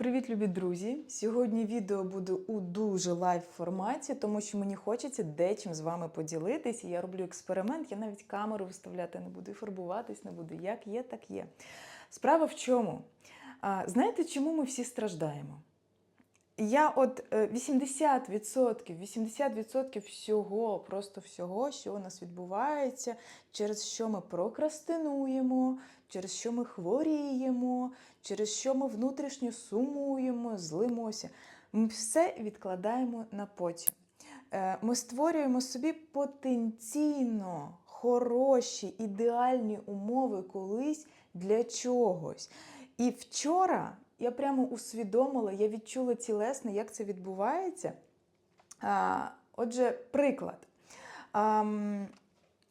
Привіт, любі друзі! Сьогодні відео буде у дуже лайв форматі, тому що мені хочеться дечим з вами поділитись. Я роблю експеримент, я навіть камеру виставляти не буду і фарбуватись не буду. Як є, так є. Справа в чому? Знаєте, чому ми всі страждаємо? Я от е, 80%, 80% всього, просто всього, що у нас відбувається, через що ми прокрастинуємо, через що ми хворіємо, через що ми внутрішньо сумуємо, злимося. Ми все відкладаємо на потім. Е, Ми створюємо собі потенційно хороші, ідеальні умови колись для чогось. І вчора я прямо усвідомила, я відчула тілесно, як це відбувається. Отже, приклад.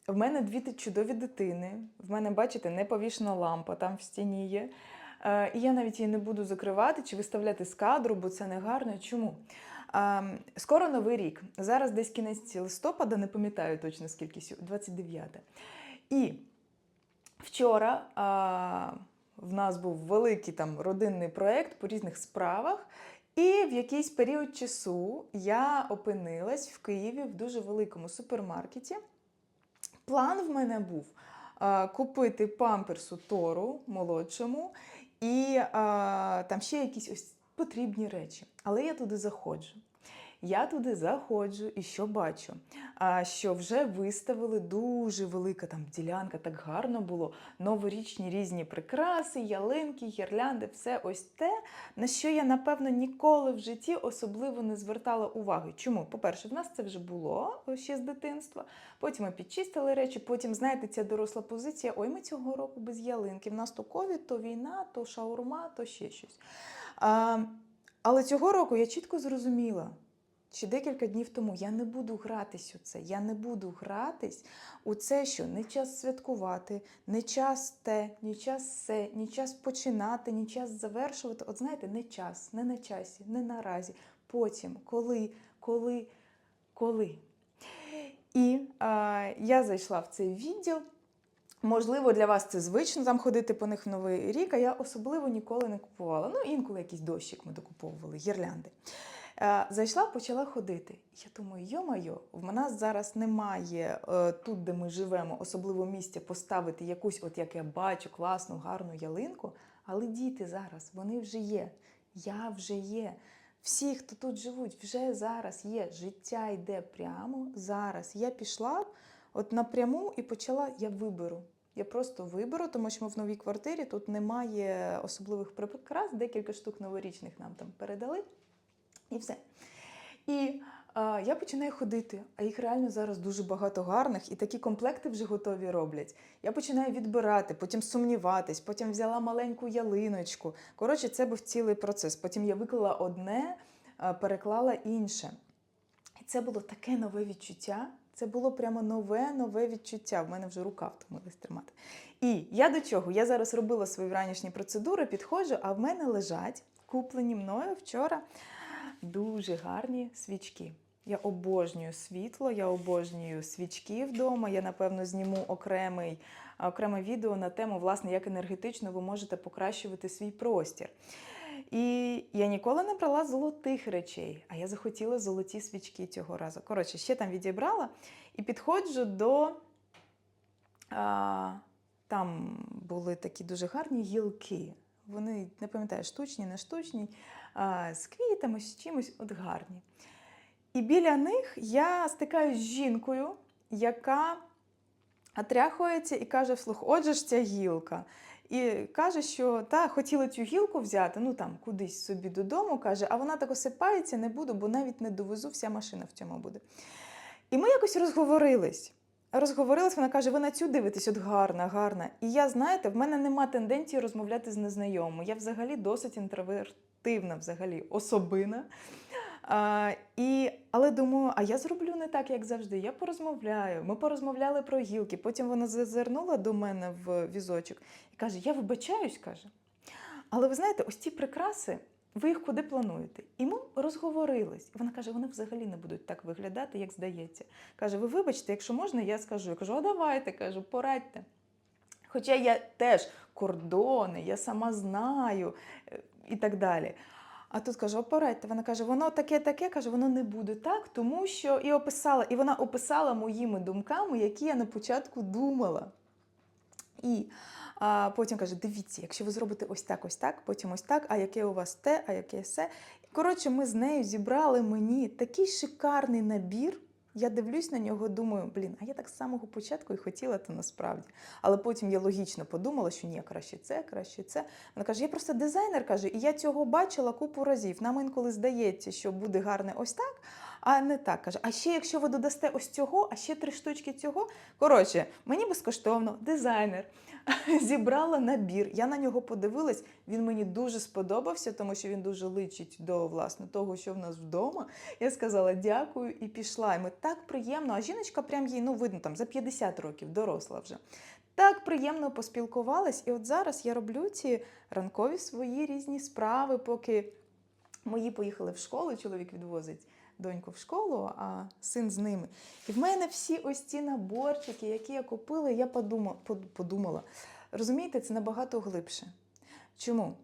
В мене дві чудові дитини. В мене, бачите, не повішена лампа там в стіні є. І я навіть її не буду закривати чи виставляти з кадру, бо це не гарно. Чому? Скоро новий рік. Зараз десь кінець листопада, не пам'ятаю точно скільки, 29. І вчора в нас був великий там родинний проєкт по різних справах. І в якийсь період часу я опинилась в Києві в дуже великому супермаркеті. План в мене був а, купити памперсу Тору молодшому і а, там ще якісь ось потрібні речі. Але я туди заходжу. Я туди заходжу і що бачу? А, що вже виставили дуже велика там ділянка, так гарно було. Новорічні різні прикраси, ялинки, гірлянди, все ось те, на що я, напевно, ніколи в житті особливо не звертала уваги. Чому? По-перше, в нас це вже було ще з дитинства. Потім ми підчистили речі, потім, знаєте, ця доросла позиція: ой, ми цього року без ялинки. В нас то ковід, то війна, то шаурма, то ще щось. А, але цього року я чітко зрозуміла. Ще декілька днів тому я не буду гратись у це. Я не буду гратись у це, що не час святкувати, не час те, ні час все, ні час починати, ні час завершувати. От знаєте, не час, не на часі, не наразі. Потім, коли, коли, коли. І а, я зайшла в цей відділ. Можливо, для вас це звично там ходити по них в новий рік, а я особливо ніколи не купувала. Ну, інколи якийсь дощик ми докуповували, гірлянди. Е, Зайшла, почала ходити. Я думаю, йо-майо, в нас зараз немає е, тут, де ми живемо, особливо місця поставити якусь, от як я бачу, класну, гарну ялинку. Але діти зараз, вони вже є. Я вже є. Всі, хто тут живуть, вже зараз є. Життя йде прямо зараз. Я пішла от напряму і почала, я виберу. Я просто виберу, тому що ми в новій квартирі тут немає особливих прикрас, декілька штук новорічних нам там передали. І все. І а, я починаю ходити, а їх реально зараз дуже багато гарних, і такі комплекти вже готові роблять. Я починаю відбирати, потім сумніватись, потім взяла маленьку ялиночку. Коротше, це був цілий процес. Потім я виклала одне, а, переклала інше. І це було таке нове відчуття. Це було прямо нове, нове відчуття. В мене вже рука втомилась тримати. І я до чого? Я зараз робила свої вранішні процедури, підходжу, а в мене лежать куплені мною вчора дуже гарні свічки. Я обожнюю світло, я обожнюю свічки вдома. Я, напевно, зніму окремий, окреме відео на тему, власне, як енергетично ви можете покращувати свій простір. І я ніколи не брала золотих речей, а я захотіла золоті свічки цього разу. Коротше, ще там відібрала і підходжу до. А, там були такі дуже гарні гілки. Вони не пам'ятаю, штучні, не штучні, а, з квітами, з чимось от гарні. І біля них я стикаюсь з жінкою, яка отряхується і каже вслух, отже ж ця гілка. І каже, що та хотіла цю гілку взяти, ну там кудись собі додому, каже, а вона так осипається, не буду, бо навіть не довезу, вся машина в цьому буде. І ми якось розговорились. Розговорилась, вона каже: ви на цю дивитесь, от гарна, гарна. І я, знаєте, в мене нема тенденції розмовляти з незнайомими. Я взагалі досить інтровертивна, взагалі особина. А, і, але думаю, а я зроблю не так, як завжди. Я порозмовляю. Ми порозмовляли про гілки. Потім вона зазирнула до мене в візочок і каже: Я вибачаюсь, каже. Але ви знаєте, ось ці прикраси, ви їх куди плануєте? І ми розговорились. І вона каже: вони взагалі не будуть так виглядати, як здається. Каже: Ви вибачте, якщо можна, я скажу. Я кажу, а давайте кажу, порадьте. Хоча я теж кордони, я сама знаю е, і так далі. А тут кажу, порадьте. Вона каже, воно таке, таке, каже, воно не буде так, тому що і описала, і вона описала моїми думками, які я на початку думала. І а, потім каже: дивіться, якщо ви зробите ось так, ось так, потім ось так, а яке у вас те, а яке се. Коротше, ми з нею зібрали мені такий шикарний набір. Я дивлюсь на нього, думаю, блін, а я так з самого початку і хотіла то насправді. Але потім я логічно подумала, що ні, краще це, краще це. Вона каже: я просто дизайнер каже, і я цього бачила купу разів. Нам інколи здається, що буде гарне ось так, а не так. каже. А ще якщо ви додасте ось цього, а ще три штучки цього. Коротше, мені безкоштовно, дизайнер зібрала набір. Я на нього подивилась. Він мені дуже сподобався, тому що він дуже личить до власне того, що в нас вдома. Я сказала дякую і пішла. І ми так приємно. А жіночка, прям їй ну видно там за 50 років, доросла вже. Так приємно поспілкувалась. І от зараз я роблю ці ранкові свої різні справи, поки мої поїхали в школу, чоловік відвозить доньку в школу, а син з ними. І в мене всі ось ці наборчики, які я купила, я подумала, подумала. Розумієте, це набагато глибше. Чому?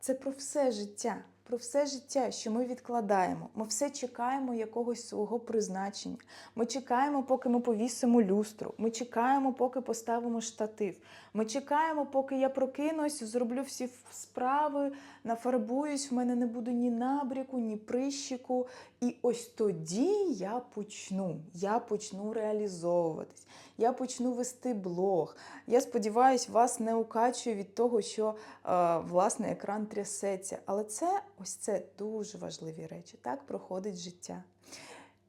Це про все життя. Про все життя, що ми відкладаємо. Ми все чекаємо якогось свого призначення. Ми чекаємо, поки ми повісимо люстру. Ми чекаємо, поки поставимо штатив. Ми чекаємо, поки я прокинусь, зроблю всі справи, нафарбуюсь, в мене не буде ні набріку, ні прищику. І ось тоді я почну. Я почну реалізовуватись. Я почну вести блог. Я сподіваюся, вас не укачує від того, що е, власне екран трясеться. Але це ось це дуже важливі речі. Так проходить життя.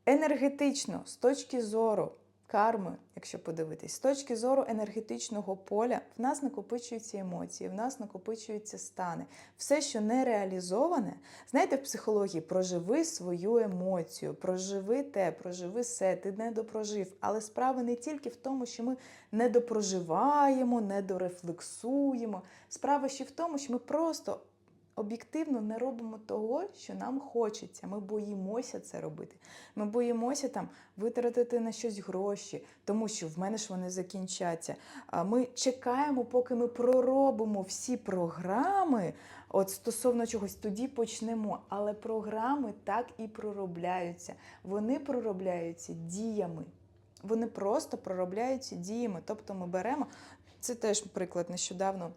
Енергетично, з точки зору карми, якщо подивитись, з точки зору енергетичного поля, в нас накопичуються емоції, в нас накопичуються стани. Все, що не реалізоване, знаєте, в психології проживи свою емоцію, проживи те, проживи все, ти не допрожив. Але справа не тільки в тому, що ми не допроживаємо, не дорефлексуємо. Справа ще в тому, що ми просто об'єктивно не робимо того, що нам хочеться. Ми боїмося це робити. Ми боїмося там витратити на щось гроші, тому що в мене ж вони закінчаться. Ми чекаємо, поки ми проробимо всі програми. От стосовно чогось, тоді почнемо. Але програми так і проробляються. Вони проробляються діями. Вони просто проробляються діями. Тобто ми беремо, це теж приклад нещодавно.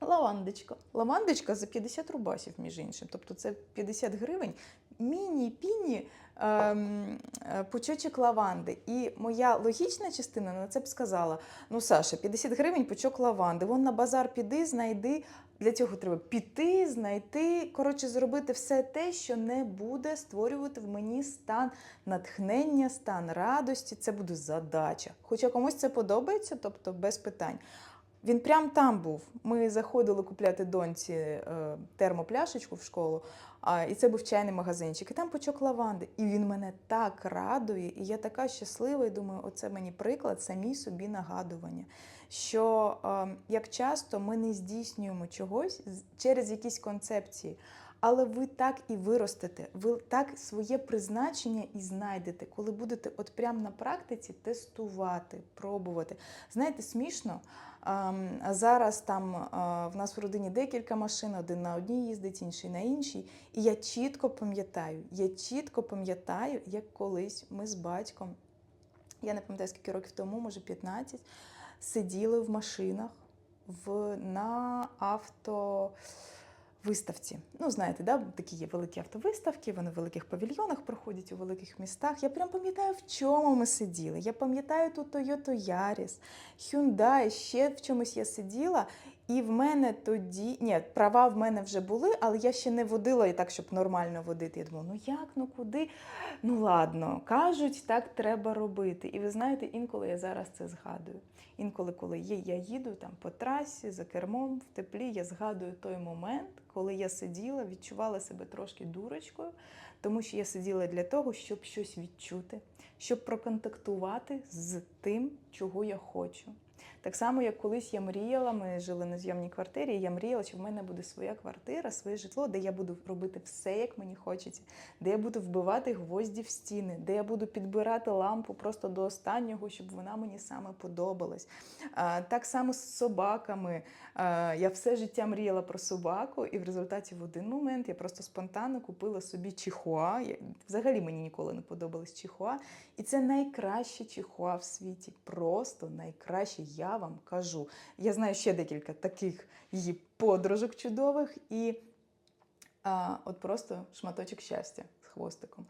Лавандочка. Лавандочка за 50 рубасів, між іншим. Тобто це 50 гривень, міні-піні ем, е, пучочок лаванди. І моя логічна частина на це б сказала: ну, Саша, 50 гривень пучок лаванди. Вон на базар піди, знайди. Для цього треба піти, знайти, коротше, зробити все те, що не буде створювати в мені стан натхнення, стан радості. Це буде задача. Хоча комусь це подобається, тобто без питань. Він прям там був. Ми заходили купляти доньці е, термопляшечку в школу, і це був чайний магазинчик. І там почок лаванди. І він мене так радує, і я така щаслива, і думаю, оце мені приклад, самі собі нагадування. Що е, як часто ми не здійснюємо чогось через якісь концепції. Але ви так і виростете, ви так своє призначення і знайдете, коли будете от прямо на практиці тестувати, пробувати. Знаєте, смішно. Зараз там в нас в родині декілька машин, один на одній їздить, інший на іншій. І я чітко пам'ятаю, я чітко пам'ятаю, як колись ми з батьком, я не пам'ятаю, скільки років тому, може 15, сиділи в машинах в, на авто виставці. Ну, знаєте, да, такі є великі автовиставки, вони в великих павільйонах проходять у великих містах. Я прям пам'ятаю, в чому ми сиділи. Я пам'ятаю тут Toyota Yaris, Hyundai, ще в чомусь я сиділа. І в мене тоді, ні, права в мене вже були, але я ще не водила і так, щоб нормально водити. Я думала, ну як, ну куди? Ну ладно, кажуть, так треба робити. І ви знаєте, інколи я зараз це згадую. Інколи, коли є, я їду там по трасі за кермом в теплі, я згадую той момент, коли я сиділа, відчувала себе трошки дурочкою, тому що я сиділа для того, щоб щось відчути, щоб проконтактувати з тим, чого я хочу. Так само, як колись я мріяла, ми жили на зйомній квартирі, і я мріяла, що в мене буде своя квартира, своє житло, де я буду робити все, як мені хочеться, де я буду вбивати гвозді в стіни, де я буду підбирати лампу просто до останнього, щоб вона мені саме подобалась. Так само з собаками. Я все життя мріяла про собаку, і в результаті в один момент я просто спонтанно купила собі чихуа. Взагалі мені ніколи не подобалось чихуа. І це найкраще чихуа в світі. Просто найкраще, я вам кажу. Я знаю ще декілька таких її подружок чудових, і а, от просто шматочок щастя з хвостиком.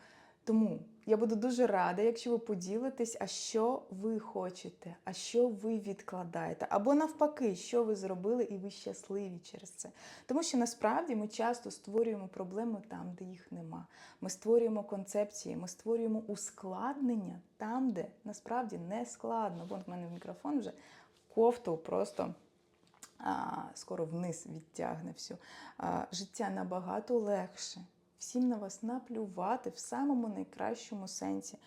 Тому я буду дуже рада, якщо ви поділитесь, а що ви хочете, а що ви відкладаєте, або навпаки, що ви зробили, і ви щасливі через це. Тому що насправді ми часто створюємо проблеми там, де їх нема. Ми створюємо концепції, ми створюємо ускладнення там, де насправді не складно. Вон в мене мікрофон вже кофту просто а, скоро вниз відтягне всю. А, життя набагато легше. Всім на вас наплювати в самому найкращому сенсі.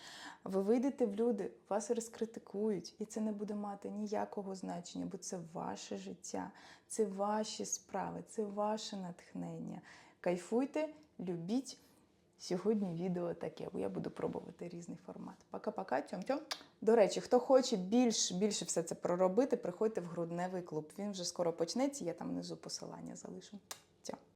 Ви вийдете в люди, вас розкритикують, і це не буде мати ніякого значення, бо це ваше життя, це ваші справи, це ваше натхнення. Кайфуйте, любіть. Сьогодні відео таке, бо я буду пробувати різний формат. Пока-пока, тьом-тьом. До речі, хто хоче більш, більше все це проробити, приходьте в грудневий клуб. Він вже скоро почнеться, я там внизу посилання залишу.